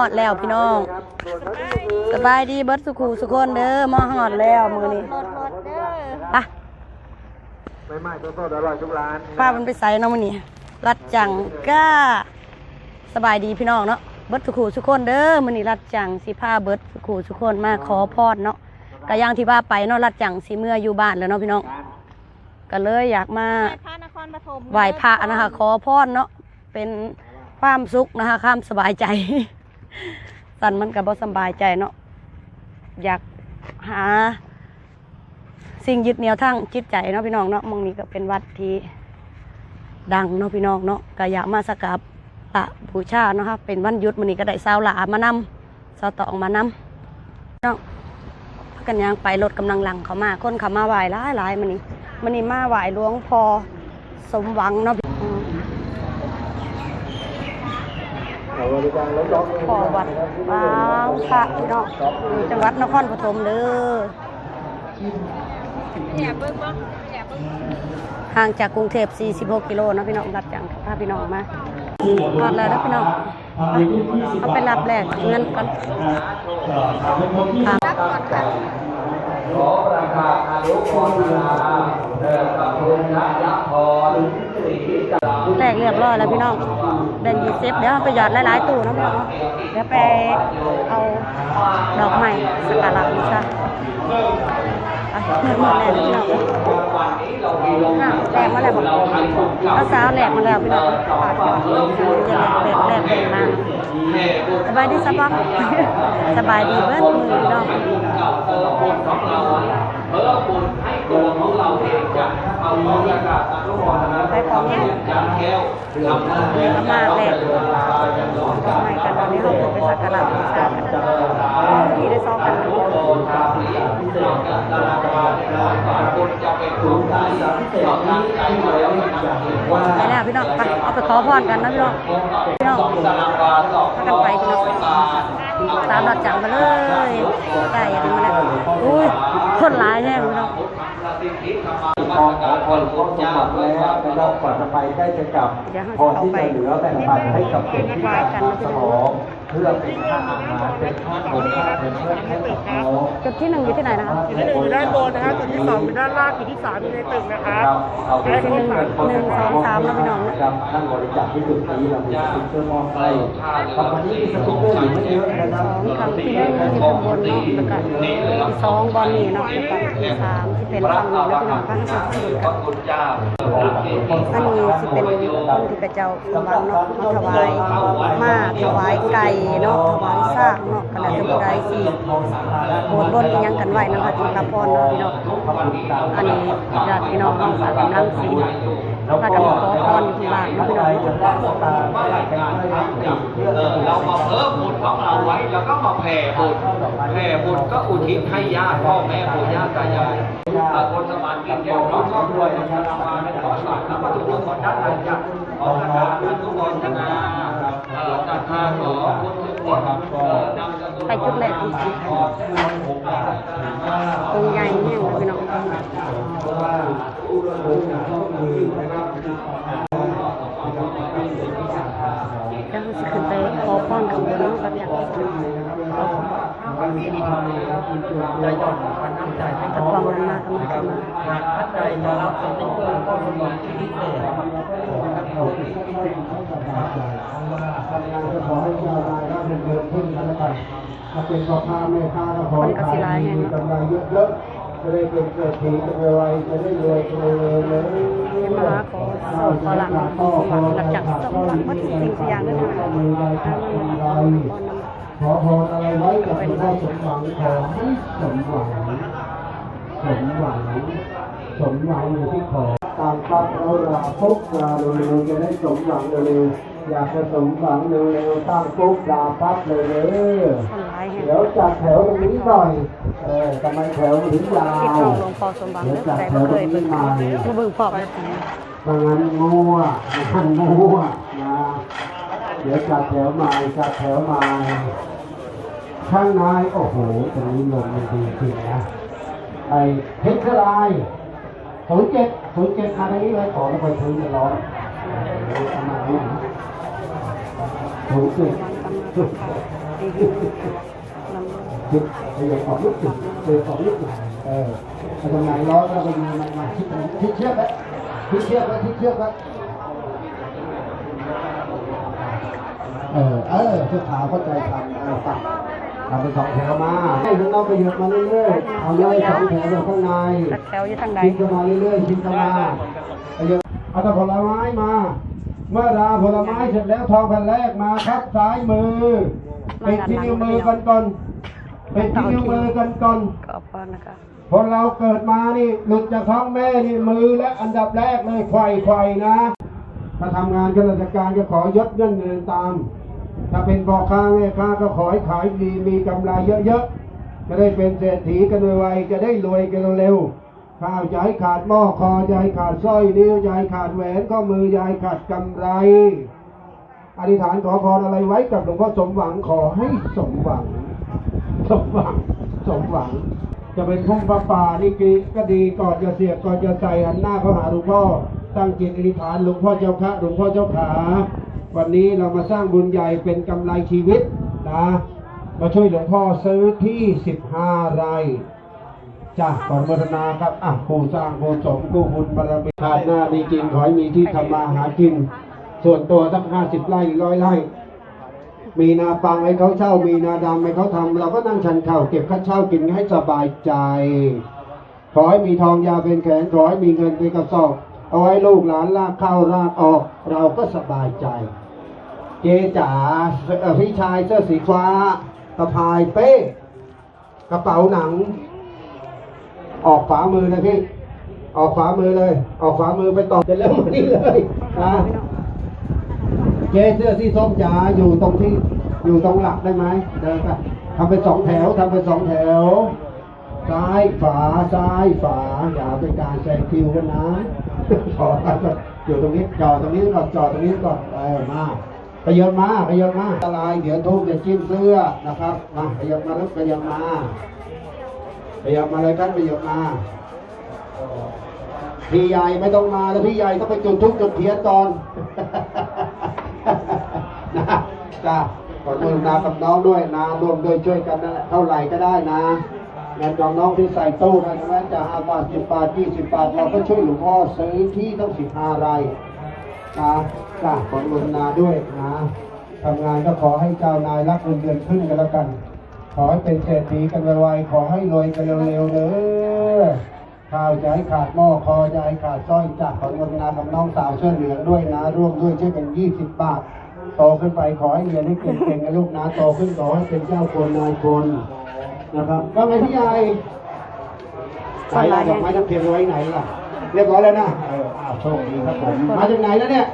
อดแล้วพี่น้อง สบายดีเบิดสุขูสุคนเด้อมาฮอดแล้วมื้อนี้รถรถเด้อไปไม่ไม่ต้นต้นอร่อยทุกร้านป้ามันไปใส่เนาะมื้อนี้รัดจังก้าสบายดีพี่น้องเนาะเบิดสุขูสุคนเด้อมื้อนี้รัดจังสิพาเบิดสุขูสุคนมาขอพรเนาะก็อย่างที่ว่าไปเนาะรัดจังสิเมื่ออยู่บ้านแล้วเนาะพี่น้องก็เลยอยากมาไหว้พระนครปฐมไหว้พระนะคะขอพรเนาะเป็นความสุขนะคะความสบายใจ สันมันก็บ่สบายใจเนาะอยากหา สิ่งยึดเหนี่ยวทางจิตใจเนาะพี่น้องเนาะมองนี้ก็เป็นวัดที่ดังเนาะพี่น้องเนาะก็อยากมาสักการะบูชาเนาะค่ะเป็นวันหยุดมื้อนี้ก็ได้สาวหลามานำสาวตองมานำเนาะพากันยางไปรถกำลังหลังเขามาคนเขามาไหว้หลายหลายมื้อนี้มื้อนี้มาไหว้หลวงพอสมหวังเนาะ อืมบริการรถล็อกพ่อวัดบางพระพี่น้องอยู่จังหวัดนครปฐมเด้อห่างจากกรุงเทพ 46 กิโลนะพี่น้องรับจังพาพี่น้องมาฮอดแล้วเด้อพี่น้องเอาไปรับแลกเงินก่อนครับก่อนค่ะขอประกาศอายุพรนาเดินกับคุณนะยะพรสีกลา แลกเรียบร้อยแล้วพี่น้องแบ่งยี่สิบเดี๋ยวไปหยอดหลายๆตู้นะพี่น้องเดี๋ยวไปเอาดอกไม้สักการะบูชาไปเงินหมดแล้วพี่น้องนนี้เรามีลงอะแลกมาแล้วบอกเราให้ถูกเจ้าเอาสาวแหลกมาแล้วพี่น้องปาดยอดแหลกแหลกเป็นมาแม่บุญสบายดีสบายสบายดีเบิ้ลมือพี่น้อง เย็นยามแก้วทำหน้าที่กเราจะเดินทางไปยังหลอกไม้กันตอนนี้เราจะไปสักการะบูชากันนี่ได้ซ้อมกันนะโอทาสีเราจะดาราบาลในร้อยบาทคนจะเป็นทุนใจเราตั้งใจมาแล้วนะครับว่าไปแล้วพี่น้องไปเอาไปขอพรกันนะพี่น้องพี่น้องต้าราบาลสองพากันไปพี่น้องตามหลักจังมาเลยใกล้ยังมาแล้วอุ้ยคนหลายแน่พี่น้อง พอขอพรครบสมบัติแล้วนะครับก่อนจะไปได้จะกลับพอที่จะเหลือแบ่งปันให้กับเด็กที่ขาดสมองเพื่อเป็นค่าอาหารเป็นค่าขนค่าเป็นเพื่อให้กับเขาจุดที่หนึ่งอยู่ที่ไหนนะคะจุดที่หนึ่งอยู่ด้านบนนะครับจุดที่สองอยู่ด้านล่างจุดที่สามอยู่ในตึกนะครับเอาไปให้คนหนึ่งสองสามแล้วพี่น้องนะครับท่านบริจาคที่จุดนี้เรามีสติ๊กเกอร์มอบให้ครับวันนี้มีสติ๊กเกอร์อยู่ไม่เยอะนะครับสองคำที่หนึ่งที่ข้างบนเนาะแล้วก็ที่สองบอลนี่เนาะแล้วก็ที่สามที่เป็นฝั่งนี้แล้วพี่น้องข้างสุดที่พกัระนคุณเจ้าอันนี้สิเป็นคนที่พระเจ้าสมหวังเนาะมาถวายมาถวายไก่เนาะถวายซากเนาะขณะที่ผู้ใดสิโบนบนอิหยังกันไว้นะคะจึงรับพรเนาะพี่น้องอันนี้ญาติพี่น้องน้องฝากกำลังศีลพากันมาขอพรอยู่ที่บ้านเนาะพี่น้องเออเรามาเพิ่มบุญของเราไว้แล้วก็มาแผ่บุญแผ่บุญก็อุทิศให้ญาติพ่อแม่ปู่ย่าตายายอ่าคนสมานกินแก้วน้องครอบครัวนะครับมาในขอสารแล้วก็ทุกคนขอด้านในจะขอประกาศทุกคนนาเอ่อตัดทาขอคุณทุกคนเอ่อนำสกุล ไปจุดแรกที่สิตรงใหญ่เนี่ยนะพี่น้องจะสิขึ้นไปขอพรข้างบนเนาะกับอย่ากให้ขึ้นตะกวางนั้นมาทำไมกันมา ขอให้เจ้ารายได้เงินขึ้นกันแล้วกัน ถ้าเป็นพ่อค้าแม่ค้าก็ขอให้ขายดีกำไรเยอะๆจะได้เป็นเศรษฐีกันไวๆจะได้รวยกันเร็วๆเลยเป็นมาขอโซ่ขอหลังขอหลังหลังจากสมหวังวัตถุสิ่งสิ่งอย่างนั้นนะมีรายได้กำไรขอพรอะไรไว้กับหลวงพ่อสมหวังขอให้สมหวังสมหวังสมหวังอยู่ที่ขอตามปั๊บเราลาปุ๊บลาเร็วๆจะได้สมหวังเร็วๆอยากจะสมหวังเร็วๆตั้งปุ๊บลาปั๊บเลยเด้อคนร้ายแห่ง เดี๋ยวจัดแถวตรงนี้หน่อย เออทำไมแถวถึงยาที่วของหลวงพ่อสมหวังเดี๋ยวเด้อจัดใครแถบ่วเคตรงยนี้เบิ่งมาผู้เบิ่งพร้อมนะทีบางงั้นมั่วบางมั่วนะ เดี๋ยวจัดแถวใหม่จัดแถวใหม่ข้างในโอ้โห ตรงนี้ลมมันดีจริงนะ ไอ้เพชรลายศูนย์เจ็ดศูนย์เจ็ดมาตรงนี้เลยขอแล้วไปพื้นจะร้อนประมาณนี้นะศูนย์เจ็ด น้ำคิดพยายามออกลูกจิตเจอออกลูกจิตเออไอ้ตรงไหนร้อนก็ไปยืนมันมาคิดคิดเชือกไว้คิดเชือกไว้คิดเชือกไว้เออเออเสื้อขาวเข้าใจทำเออปักทำเป็นสองแถวมาให้พวกเราไปหยุดมาเรื่อยๆเอาเลยสองแถวอยู่ข้างในตักแถวอยู่ทางใดชิมเข้ามาเรื่อยๆชิมเข้ามาไปเยอะเอาแต่ผลไม้มาเมื่อราผลไม้เสร็จแล้วทองแผ่นแรกมาครับซ้ายมือเป็นที่นิ้วมือกันก่อน เป็นที่นิ้วมือกันก่อนขอบคุณนะคะคนเราเกิดมานี่หลุดจากท้องแม่นี่มือและอันดับแรกเลยไขว่ไขว่นะ ถ้าทำงานข้าราชการก็ขอยศเงินเงินตาม ถ้าเป็นพ่อค้าแม่ค้าก็ขอให้ขายดีมีกำไรเยอะๆจะได้เป็นเศรษฐีกันไวๆจะได้รวยกันเร็วๆข้าวจะให้ขาดหม้อคอจะให้ขาดสร้อยนิ้วจะให้ขาดแหวนข้อมือจะให้ขาดกำไรอธิษฐานขอพรอะไรไว้กับหลวงพ่อสมหวังขอให้สมหวัง สมหวังสมหวัง จะเป็นพุ่งปลาป่านี่กีก็ดีก่อนจะเสียก่อนจะใส่หันหน้าเข้าหาหลวงพ่อตั้งจิตอธิษฐานหลวงพ่อเจ้าคะหลวงพ่อเจ้าขา วันนี้เรามาสร้างบุญใหญ่เป็นกำไรชีวิตนะมาช่วยหลวงพ่อซื้อที่สิบห้าไร่จ้ะขออนุโมทนาครับ อะผู้สร้างผู้สมผู้บุญบารมีชาติหน้ามีจริงขอให้มีที่ทำมาหากิน ส่วนตัวสักห้าสิบไร่ร้อยไร่ มีนาปังให้เขาเช่า มีนาดำให้เขาทำเราก็นั่งชันเข่าเก็บค่าเช่ากินให้สบายใจ ขอให้มีทองยาวเป็นแขนขอให้มีเงินเป็นกระสอบเอาไว้ลูกหลานลากเข้าลากออก เราก็สบายใจ เจจ๋าพี่ชายเสื้อสีฟ้ากระพายเป้กระเป๋าหนัง ออกฝามือนะพี่ ออกฝามือเลย ออกฝามือไปต่อเสร็จแล้วมานี่เลยนะ จ๊เสื้อที่ส้มจ๋าอยู่ตรงที่อยู่ตรงหลักได้ไหมเดินไปทำเป็นสองแถวทำเป็นสองแถว ซ้ายฝาซ้ายฝาอย่าเป็นการแซงคิวกันนะขออยู่ตรงนี้จอดตรงนี้ก่อนจอดตรงนี้ก่อนเออมาขยับมาขยับมาอันตรายเดี๋ยวทุบจะจิ้มเสื้อนะครับมาขยับมาแล้วขยับมาขยับมาเลยครับขยับมาพี่ใหญ่ไม่ต้องมาแล้วพี่ใหญ่ต้องไปจุดทุกจุดเทียนก่อน นะจ้าขอโทษนากับน้องด้วยนะร่วมด้วยช่วยกันนะเท่าไหร่ก็ได้นะเงินของน้องที่ใส่ตู้นะใช่ไหมจะห้าบาทสิบบาทยี่สิบบาทเราก็ช่วยหลวงพ่อซื้อที่ต้องสิบห้าไร่นะจ้าขอโทษนาด้วยนะทำงานก็ขอให้เจ้านายรักเงินเดือนขึ้นกันแล้วกัน ขอให้เป็นเศรษฐีกันไวๆขอให้รวยกันเร็วๆเด้อข้าวจะให้ขาดหม้อคอจะให้ขาดสร้อยจากขออนุโมทนากับน้องสาวเสื้อเหลืองด้วยนะ ร่วมด้วยช่วยกันยี่สิบบาท โตขึ้นไปขอให้เรียนให้เก่งๆนะลูกนะโตขึ้นขอให้เป็นเจ้าคนนายคนนะครับว่าไงพี่ใหญ่ไหนล่ะดอกไม้ทั้งเทียนไว้ไหนล่ะ เรียบร้อยแล้วนะเอออ้าวโชคดีครับผมมาจากไหนแล้วเนี่ย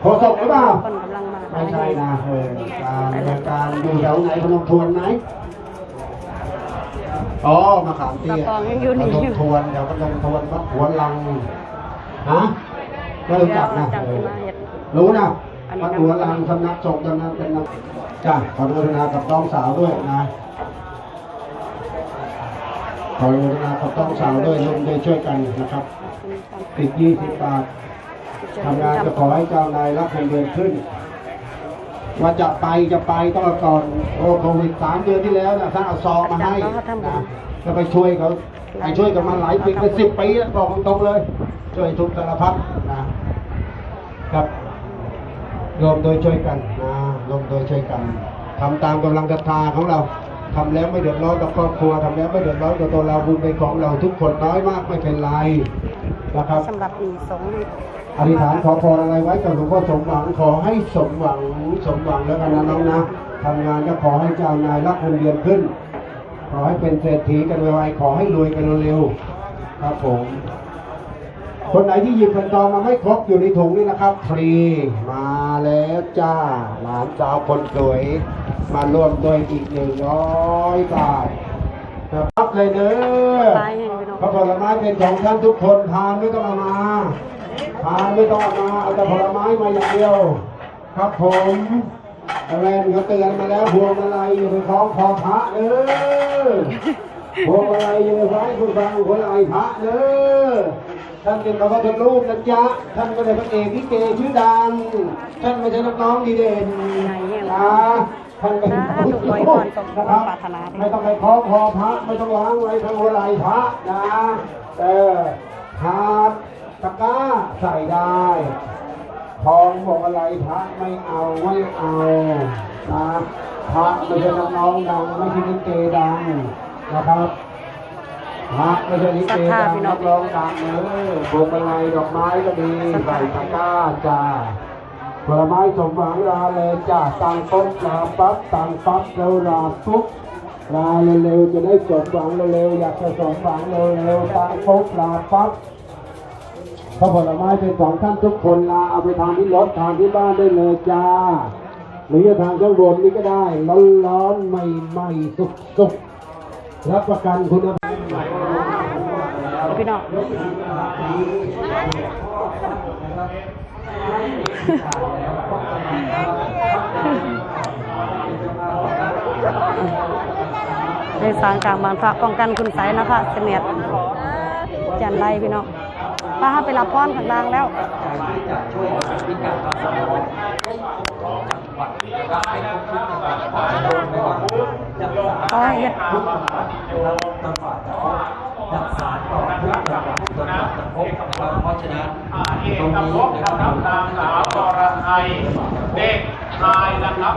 โคศกหรือเปล่าคนกำลังมาไม่ใช่นะเออการการอยู่แถวไหนพนมทวนไหมอ๋อมาขามเตี้ยตะกองยังอยู่พนี่นอมยู่ทวนเดี๋ยวพนมทวนวัดหัวลังฮะไม่รู้จักนะจังเออมาเฮ็ดรู้นะ อันนี้วัดหัวลังสำนักสงฆ์สำนักเป็นนักจ้ะขออนุโมทนากับน้องสาวด้วยนะขออนุโมทนากับน้องสาวด้วยร่วมด้วยช่วยกันนะครับติดยี่สิบบาททำงานก็ขอให้เจ้านายรับเงินเดือนขึ้น ว่าจะไปจะไปต้องก่อนโอ้โควิดสามเดือนที่แล้วนะท่านเอาซองมาให้นะก็ไปช่วยเขาไปช่วยกันมาหลายปีเป็นสิบปีแล้วบอกตรงๆเลย ช่วยทุกสารพัดนะครับ รวมโดยช่วยกันนะรวมโดยช่วยกันทำตามกำลังศรัทธาของเราทำแล้วไม่เดือดร้อนกับครอบครัวทำแล้วไม่เดือดร้อนกับตัวเราบุญเป็นของเราทุกคนน้อยมากไม่เป็นไรนะครับสำหรับอีสองลิตรอธิษฐานขอพรอะไรไว้กับหลวงพ่อสมหวังขอให้สมหวังสมหวังแล้วกันนะน้องนะทำงานก็ขอให้เจ้านายรับเงินเดือนขึ้น ขอให้เป็นเศรษฐีกันไวๆขอให้รวยกันเร็วๆครับผม คนไหนที่หยิบเงินทองมาไม่ครบอยู่ในถุงนี่นะครับฟรีมาแล้วจ้า หลานสาวคนสวย มาร่วมด้วยอีกหนึ่งร้อยบาทครับเลยเด้อตายให้พี่น้องพระผลไม้เป็นของท่านทุกคนทานไม่ต้องเอามาทานไม่ต้องเอามาเอาแต่ผลไม้มาอย่างเดียว ครับผมแม่นเขาเตือนมาแล้วพวงมาลัยอยู่ในท้องคอพระเด้อพวงมาลัยอยู่ในท้องคุณฟังคนไอพระเด้อ ท่านเป็นพระพุทธรูปนะจ๊ะ ท่านก็เป็นพระเอกลิเกชื่อดัง ท่านไม่ใช่นักน้องดีเด่นนะท่านเป็นสาธุผู้อวยโชพครสมนะคควารัมบปรารถนาไม่ต้องไปคล้องคอพระไม่ต้องล้างไว้ทางหัวไหล่พระนะเออหาดตะกร้าใส่ได้ทองบอกอะไรพระไม่เอาไม่เอานะพระไม่ใช่นักร้องดังไม่ใช่ลิเกดังนะครับ พระไม่ใช่ลิเกดังนักร้องดังเออพวงมาลัยดอกไม้ก็ดีใส่ตะกร้าจ้าผลไม้สมหวังลาเลยจ้าตังปุ๊บลาปั๊บตังปั๊บแล้วลาปุ๊บลาเร็วๆจะได้สมหวังเร็วๆอยากจะสมหวังเร็วๆตังปุ๊บลาปั๊บพระผลไม้เป็นของท่านทุกคนลาเอาไปทานที่รถทานที่บ้านได้เลยจ้าหรือจะทานข้างบนนี่ก็ได้ร้อนร้อนๆใหม่ใหม่สุกสุกๆรับประกันคุณภาพ พี่น้องในสางกลางบานพระป้องกันคุณไสยนะคะเสนียดจันไรพี่น้องป้าไปรับพรข้างล่างแล้ว ขอให้เฮ็ดเพราะฉะนั้นเอกภพนะครับนางสาวอรไทยเด็กชายนะครับ